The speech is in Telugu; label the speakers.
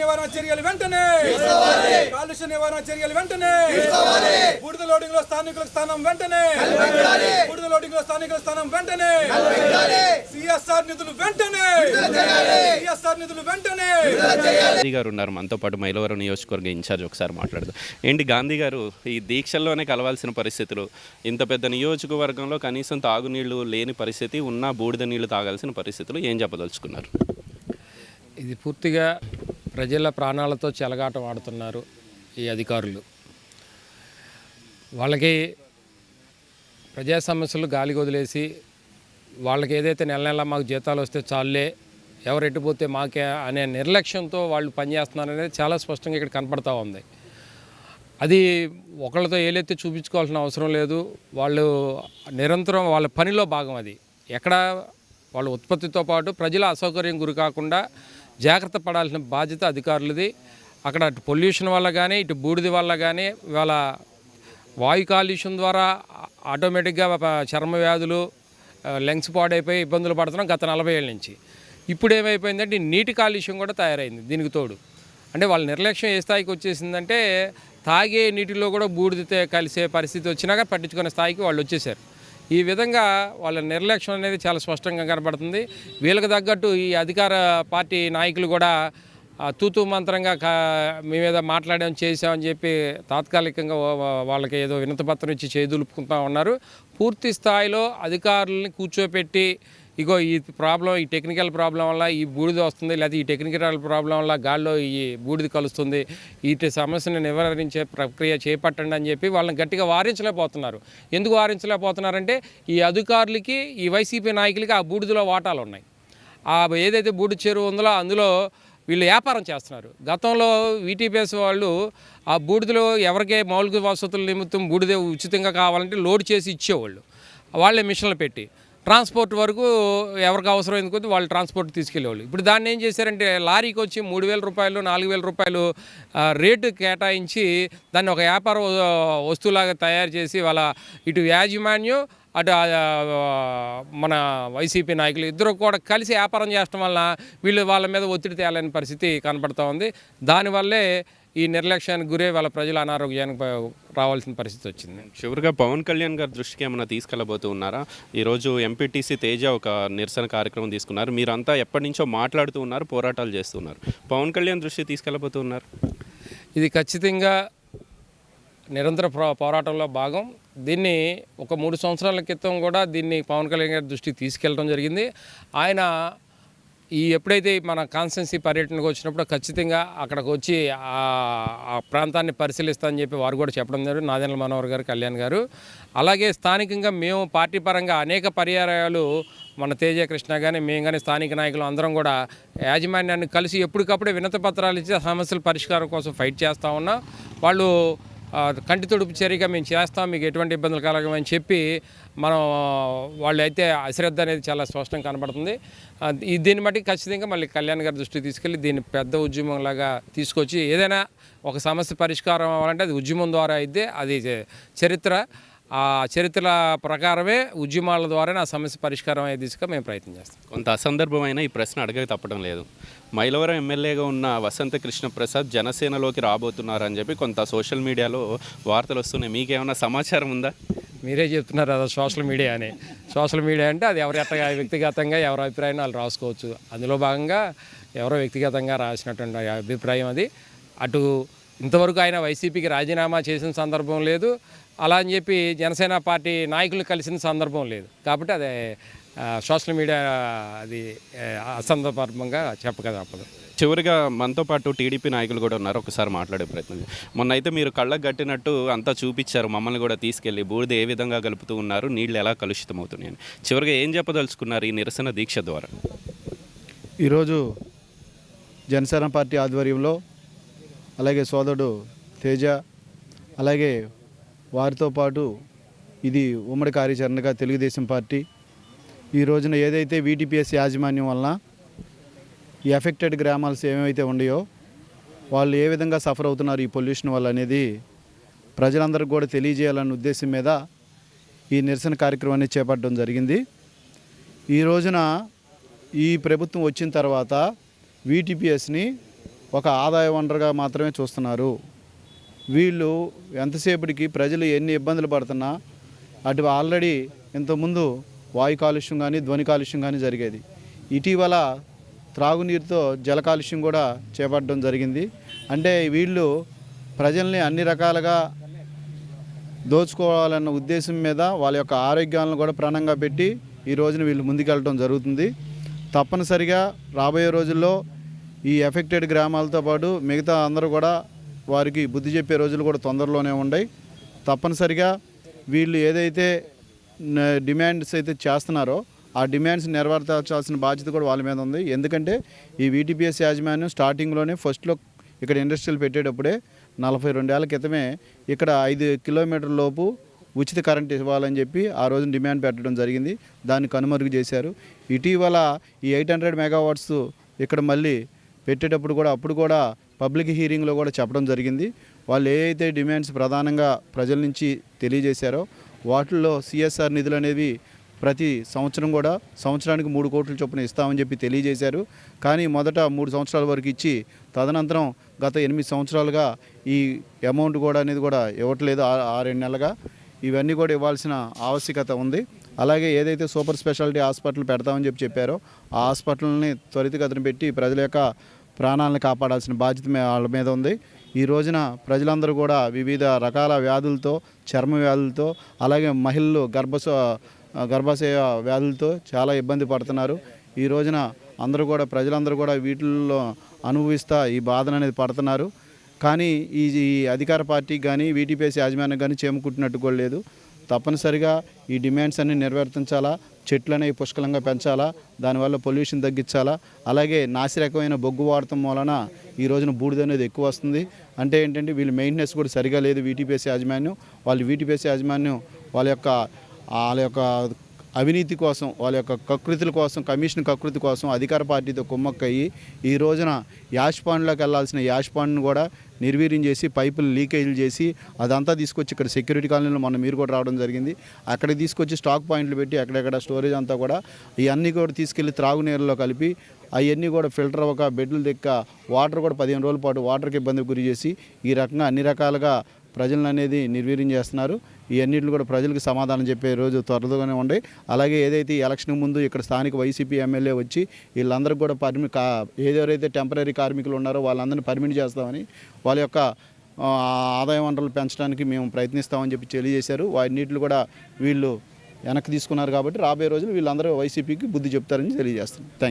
Speaker 1: నివారణ చర్యలు వెంటనే! కాలుష్య నివారణ చర్యలు వెంటనే! బూడిద లోడింగ్లో స్థానికులకు స్థానం వెంటనే! బూడిద లోడింగ్లో స్థానికుల స్థానం వెంటనే! సిఎస్ఆర్ నిధులు వెంటనే! సిఎస్ఆర్ నిధులు వెంటనే!
Speaker 2: గాంధీ గారు ఉన్నారు. మనతో పాటు మైలవరం నియోజకవర్గ ఇన్ఛార్జ్ ఒకసారి మాట్లాడదాం. ఏంటి గాంధీ గారు ఈ దీక్షల్లోనే కలవాల్సిన పరిస్థితులు? ఇంత పెద్ద నియోజకవర్గంలో కనీసం తాగునీళ్ళు లేని పరిస్థితి ఉన్న బూడిద నీళ్ళు తాగాల్సిన పరిస్థితులు ఏం చెప్పదలుచుకున్నారు?
Speaker 3: ఇది పూర్తిగా ప్రజల ప్రాణాలతో చెలగాట వాడుతున్నారు ఈ అధికారులు. వాళ్ళకి ప్రజా సమస్యలు గాలి వదిలేసి వాళ్ళకి ఏదైతే నెల నెల మాకు జీతాలు వస్తే చాలులే ఎవరు ఎట్టుపోతే మాకే అనే నిర్లక్ష్యంతో వాళ్ళు పనిచేస్తున్నారు అనేది చాలా స్పష్టంగా ఇక్కడ కనపడతా ఉంది. అది ఒకళ్ళతో ఏలైతే చూపించుకోవాల్సిన అవసరం లేదు. వాళ్ళు నిరంతరం వాళ్ళ పనిలో భాగం అది. ఎక్కడ వాళ్ళ ఉత్పత్తితో పాటు ప్రజల అసౌకర్యం గురి కాకుండా జాగ్రత్త పడాల్సిన బాధ్యత అధికారులది. అక్కడ అటు పొల్యూషన్ వల్ల కానీ ఇటు బూడిద వల్ల కానీ వాళ్ళ వాయు కాలుష్యం ద్వారా ఆటోమేటిక్గా చర్మ వ్యాధులు లెంగ్స్ పాడైపోయి ఇబ్బందులు పడుతున్నాం గత నలభై ఏళ్ళ నుంచి. ఇప్పుడు ఏమైపోయిందంటే నీటి కాలుష్యం కూడా తయారైంది దీనికి తోడు. అంటే వాళ్ళ నిర్లక్ష్యం ఏ స్థాయికి వచ్చేసిందంటే తాగే నీటిలో కూడా బూడిద కలిసే పరిస్థితి వచ్చినాక పట్టించుకునే స్థాయికి వాళ్ళు వచ్చేసారు. ఈ విధంగా వాళ్ళ నిర్లక్ష్యం అనేది చాలా స్పష్టంగా కనబడుతుంది. వీళ్ళకి తగ్గట్టు ఈ అధికార పార్టీ నాయకులు కూడా తూతూ మంత్రంగా కా మీ మీద మాట్లాడాం చేసామని చెప్పి తాత్కాలికంగా వాళ్ళకి ఏదో వినతపత్రం ఇచ్చి చేదులుపుకుంటా ఉన్నారు. పూర్తి స్థాయిలో అధికారులని కూర్చోపెట్టి ఇగో ఈ ప్రాబ్లం ఈ టెక్నికల్ ప్రాబ్లం వల్ల ఈ బూడిద వస్తుంది లేకపోతే ఈ టెక్నికల్ ప్రాబ్లం వల్ల గాల్లో ఈ బూడిద కలుస్తుంది. ఈ సమస్యను నివారించే ప్రక్రియ చేపట్టండి అని చెప్పి వాళ్ళని గట్టిగా వారించలేకపోతున్నారు. ఎందుకు వారించలేకపోతున్నారంటే ఈ అధికారులకి ఈ వైసీపీ నాయకులకి ఆ బూడిదలో వాటాలు ఉన్నాయి. ఆ ఏదైతే బూడి చెరువు ఉందో అందులో వీళ్ళు వ్యాపారం చేస్తున్నారు. గతంలో వీటీపీఎస్ వాళ్ళు ఆ బూడిదలో ఎవరికే మౌలిక వసతుల నిమిత్తం బూడిద ఉచితంగా కావాలంటే లోడ్ చేసి ఇచ్చేవాళ్ళు. వాళ్ళే మిషన్లు పెట్టి. ట్రాన్స్పోర్ట్ వరకు ఎవరికి అవసరమైన కొద్దీ వాళ్ళు ట్రాన్స్పోర్ట్ తీసుకెళ్ళేవాళ్ళు. ఇప్పుడు దాన్ని ఏం చేశారంటే లారీకి వచ్చి మూడు వేల రూపాయలు నాలుగు వేల రూపాయలు రేటు కేటాయించి దాన్ని ఒక వ్యాపార వస్తువులాగా తయారు చేసి వాళ్ళ ఇటు యాజమాన్యం అటు మన వైసీపీ నాయకులు ఇద్దరు కూడా కలిసి వ్యాపారం చేయడం వల్ల వీళ్ళు వాళ్ళ మీద ఒత్తిడి తేలని పరిస్థితి కనపడుతూ ఉంది. దానివల్లే ఈ నిర్లక్ష్యానికి గురే వాళ్ళ ప్రజల అనారోగ్యానికి రావాల్సిన పరిస్థితి వచ్చింది.
Speaker 2: చివరిగా పవన్ కళ్యాణ్ గారి దృష్టికి ఏమైనా తీసుకెళ్ళబోతూ ఉన్నారా? ఈరోజు ఎంపీటీసీ తేజ ఒక నిరసన కార్యక్రమం తీసుకున్నారు. మీరంతా ఎప్పటి నుంచో మాట్లాడుతూ ఉన్నారు పోరాటాలు చేస్తున్నారు పవన్ కళ్యాణ్ దృష్టికి తీసుకెళ్ళబోతూ ఉన్నారు.
Speaker 3: ఇది ఖచ్చితంగా నిరంతర పో- పోరాటంలో భాగం. దీన్ని ఒక మూడు సంవత్సరాల క్రితం కూడా దీన్ని పవన్ కళ్యాణ్ గారి దృష్టికి తీసుకెళ్ళడం జరిగింది. ఆయన ఈ ఎప్పుడైతే మన కాన్స్టెన్సీ పర్యటనకు వచ్చినప్పుడు ఖచ్చితంగా అక్కడికి వచ్చి ఆ ప్రాంతాన్ని పరిశీలిస్తామని చెప్పి వారు కూడా చెప్పడం జరిగింది. నాదెండ్ల మనోహర్ గారు కళ్యాణ్ గారు. అలాగే స్థానికంగా మేము పార్టీ పరంగా అనేక పర్యాయాలు మన తేజ కృష్ణ కానీ మేము కానీ స్థానిక నాయకులు అందరం కూడా యాజమాన్యాన్ని కలిసి ఎప్పటికప్పుడే వినతి పత్రాలు ఇచ్చి సమస్యల పరిష్కారం కోసం ఫైట్ చేస్తూ ఉన్నాం. వాళ్ళు కంటి తుడుపు చర్యగా మేము చేస్తాం మీకు ఎటువంటి ఇబ్బందులు కలగమని చెప్పి మనం వాళ్ళు అయితే అశ్రద్ధ అనేది చాలా స్పష్టంగా కనబడుతుంది. దీన్ని బట్టి ఖచ్చితంగా మళ్ళీ కళ్యాణ్ గారి దృష్టికి తీసుకెళ్ళి దీన్ని పెద్ద ఉద్యమంలాగా తీసుకొచ్చి ఏదైనా ఒక సమస్య పరిష్కారం అవ్వాలంటే అది ఉద్యమం ద్వారా అయితే అది చరిత్ర. ఆ చరిత్ర ప్రకారమే ఉద్యమాల ద్వారానే ఆ సమస్య పరిష్కారం అయ్యే దిశగా మేము ప్రయత్నం చేస్తాం.
Speaker 2: కొంత అసందర్భమైన ఈ ప్రశ్న అడగక తప్పడం లేదు. మైలవరం ఎమ్మెల్యేగా ఉన్న వసంత కృష్ణ ప్రసాద్ జనసేనలోకి రాబోతున్నారని చెప్పి కొంత సోషల్ మీడియాలో వార్తలు వస్తున్నాయి. మీకేమైనా సమాచారం ఉందా?
Speaker 3: మీరే చెప్తున్నారు అదే సోషల్ మీడియా అని. సోషల్ మీడియా అంటే అది ఎవరి వ్యక్తిగతంగా ఎవరి అభిప్రాయం వాళ్ళు రాసుకోవచ్చు. అందులో భాగంగా ఎవరో వ్యక్తిగతంగా రాసినటువంటి అభిప్రాయం అది. అటు ఇంతవరకు ఆయన వైసీపీకి రాజీనామా చేసిన సందర్భం లేదు. అలా అని చెప్పి జనసేన పార్టీ నాయకులు కలిసిన సందర్భం లేదు. కాబట్టి అదే సోషల్ మీడియా అది అసందర్భంగా చెప్పక తప్పదు
Speaker 2: చివరిగా మనతో పాటు టీడీపీ నాయకులు కూడా ఉన్నారు. ఒకసారి మాట్లాడే ప్రయత్నం. మొన్న అయితే మీరు కళ్ళకు కట్టినట్టు అంతా చూపించారు. మమ్మల్ని కూడా తీసుకెళ్ళి బూడిద ఏ విధంగా కలుపుతూ ఉన్నారు నీళ్ళు ఎలా కలుషితం అవుతున్నాయని చివరిగా ఏం చెప్పదలుచుకున్నారు ఈ నిరసన దీక్ష ద్వారా?
Speaker 4: ఈరోజు జనసేన పార్టీ ఆధ్వర్యంలో అలాగే సోదరుడు తేజ అలాగే వారితో పాటు ఇది ఉమ్మడి కార్యాచరణగా తెలుగుదేశం పార్టీ. ఈ రోజున ఏదైతే వీటీపీఎస్ యాజమాన్యం వలన ఈ ఎఫెక్టెడ్ గ్రామాల్స్ ఏమైతే ఉన్నాయో వాళ్ళు ఏ విధంగా సఫర్ అవుతున్నారు ఈ పొల్యూషన్ వల్ల అనేది ప్రజలందరికీ కూడా తెలియజేయాలన్న ఉద్దేశం మీద ఈ నిరసన కార్యక్రమాన్ని చేపట్టడం జరిగింది. ఈ రోజున ఈ ప్రభుత్వం వచ్చిన తర్వాత వీటీపీఎస్ని ఒక ఆదాయ వనరుగా మాత్రమే చూస్తున్నారు. వీళ్ళు ఎంతసేపటికి ప్రజలు ఎన్ని ఇబ్బందులు పడుతున్నా అటు ఆల్రెడీ ఇంతకుముందు వాయు కాలుష్యం కానీ ధ్వని కాలుష్యం కానీ జరిగేది. ఇటీవల త్రాగునీరుతో జల కాలుష్యం కూడా చేపట్టడం జరిగింది. అంటే వీళ్ళు ప్రజల్ని అన్ని రకాలుగా దోచుకోవాలన్న ఉద్దేశం మీద వాళ్ళ యొక్క ఆరోగ్యాలను కూడా ప్రాణంగా పెట్టి ఈ రోజున వీళ్ళు ముందుకెళ్ళడం జరుగుతుంది. తప్పనిసరిగా రాబోయే రోజుల్లో ఈ ఎఫెక్టెడ్ గ్రామాలతో పాటు మిగతా అందరూ కూడా వారికి బుద్ధి చెప్పే రోజులు కూడా తొందరలోనే ఉన్నాయి తప్పనిసరిగా వీళ్ళు ఏదైతే డిమాండ్స్ అయితే చేస్తున్నారో ఆ డిమాండ్స్ నెరవేర్చాల్సిన బాధ్యత కూడా వాళ్ళ మీద ఉంది. ఎందుకంటే ఈ వీటీపీఎస్ యాజమాన్యం స్టార్టింగ్లోనే ఫస్ట్లో ఇక్కడ ఇండస్ట్రియల్ పెట్టేటప్పుడే నలభై రెండేళ్ళ క్రితమే ఇక్కడ ఐదు కిలోమీటర్ల లోపు ఉచిత కరెంట్ ఇవ్వాలని చెప్పి ఆ రోజున డిమాండ్ పెట్టడం జరిగింది. దాన్ని కనుమరుగు చేశారు. ఇటీవల ఈ ఎయిట్ హండ్రెడ్ మెగావాట్స్ ఇక్కడ మళ్ళీ పెట్టేటప్పుడు కూడా అప్పుడు కూడా పబ్లిక్ హీరింగ్లో కూడా చెప్పడం జరిగింది. వాళ్ళు ఏదైతే డిమాండ్స్ ప్రధానంగా ప్రజల నుంచి తెలియజేశారో వాటిల్లో సిఎస్ఆర్ నిధులు అనేవి ప్రతి సంవత్సరం కూడా సంవత్సరానికి మూడు కోట్ల చొప్పున ఇస్తామని చెప్పి తెలియజేశారు. కానీ మొదట మూడు సంవత్సరాల వరకు ఇచ్చి తదనంతరం గత ఎనిమిది సంవత్సరాలుగా ఈ అమౌంట్ కూడా అనేది కూడా ఇవ్వట్లేదు. ఆ- రెండు నెలలుగా ఇవన్నీ కూడా ఇవ్వాల్సిన ఆవశ్యకత ఉంది. అలాగే ఏదైతే సూపర్ స్పెషాలిటీ హాస్పిటల్ పెడతామని చెప్పి చెప్పారో ఆ హాస్పిటల్ని త్వరితగతిన పెట్టి ప్రజల యొక్క ప్రాణాలను కాపాడాల్సిన బాధ్యత వాళ్ళ మీద ఉంది. ఈ రోజున ప్రజలందరూ కూడా వివిధ రకాల వ్యాధులతో చర్మ వ్యాధులతో అలాగే మహిళలు గర్భశ గర్భాశయ వ్యాధులతో చాలా ఇబ్బంది పడుతున్నారు. ఈ రోజున అందరూ కూడా ప్రజలందరూ కూడా వీటిల్లో అనుభవిస్తా ఈ బాధను అనేది పడుతున్నారు. కానీ ఈ అధికార పార్టీకి కానీ వీటీపీఎస్ యాజమాన్యం కానీ చేముకుంటున్నట్టు కూడా లేదు. తప్పనిసరిగా ఈ డిమాండ్స్ అన్ని నెరవేర్తించాలా చెట్లు అనేవి పుష్కలంగా పెంచాలా దానివల్ల పొల్యూషన్ తగ్గించాలా అలాగే నాసిరకమైన బొగ్గు వాడటం వలన ఈ రోజున బూడిద అనేది ఎక్కువ వస్తుంది. అంటే ఏంటంటే వీళ్ళు మెయింటెనెన్స్ కూడా సరిగా లేదు వీటీపీఎస్ యాజమాన్యం. వాళ్ళు వీటీపీఎస్ యాజమాన్యం వాళ్ళ యొక్క వాళ్ళ యొక్క అవినీతి కోసం వాళ్ళ యొక్క కకృతుల కోసం కమిషన్ కకృతి కోసం అధికార పార్టీతో కుమ్మక్కయ్యి ఈ రోజున యాష్ పాండ్లోకి వెళ్ళాల్సిన యాష్ పాండ్ను కూడా నిర్వీర్యం చేసి పైపులు లీకేజీలు చేసి అదంతా తీసుకొచ్చి ఇక్కడ సెక్యూరిటీ కాలనీలో మొన్న మీరు కూడా రావడం జరిగింది. అక్కడికి తీసుకొచ్చి స్టాక్ పాయింట్లు పెట్టి అక్కడక్కడ స్టోరేజ్ అంతా కూడా ఇవన్నీ కూడా తీసుకెళ్ళి త్రాగునీరులో కలిపి అవన్నీ కూడా ఫిల్టర్ అవ్వక బెడ్లు దిక్క వాటర్ కూడా పదిహేను రోజుల పాటు వాటర్కి ఇబ్బంది గురి చేసి ఈ రకంగా అన్ని రకాలుగా ప్రజలను అనేది నిర్వీర్యం చేస్తున్నారు. ఇవన్నింటిని కూడా ప్రజలకు సమాధానం చెప్పే రోజు త్వరలోనే ఉండే అలాగే ఏదైతే ఈ ఎలక్షన్ ముందు ఇక్కడ స్థానిక వైసీపీ ఎమ్మెల్యే వచ్చి వీళ్ళందరికీ కూడా పర్మి ఏదెవరైతే టెంపరీ కార్మికులు ఉన్నారో వాళ్ళందరినీ పర్మిట్ చేస్తామని వాళ్ళ యొక్క ఆదాయ వనరులు పెంచడానికి మేము ప్రయత్నిస్తామని చెప్పి తెలియజేశారు. వాటిన్నిటిని కూడా వీళ్ళు వెనక్కి తీసుకున్నారు కాబట్టి రాబోయే రోజులు వీళ్ళందరూ వైసీపీకి బుద్ధి చెప్తారని తెలియజేస్తున్నాం. థ్యాంక్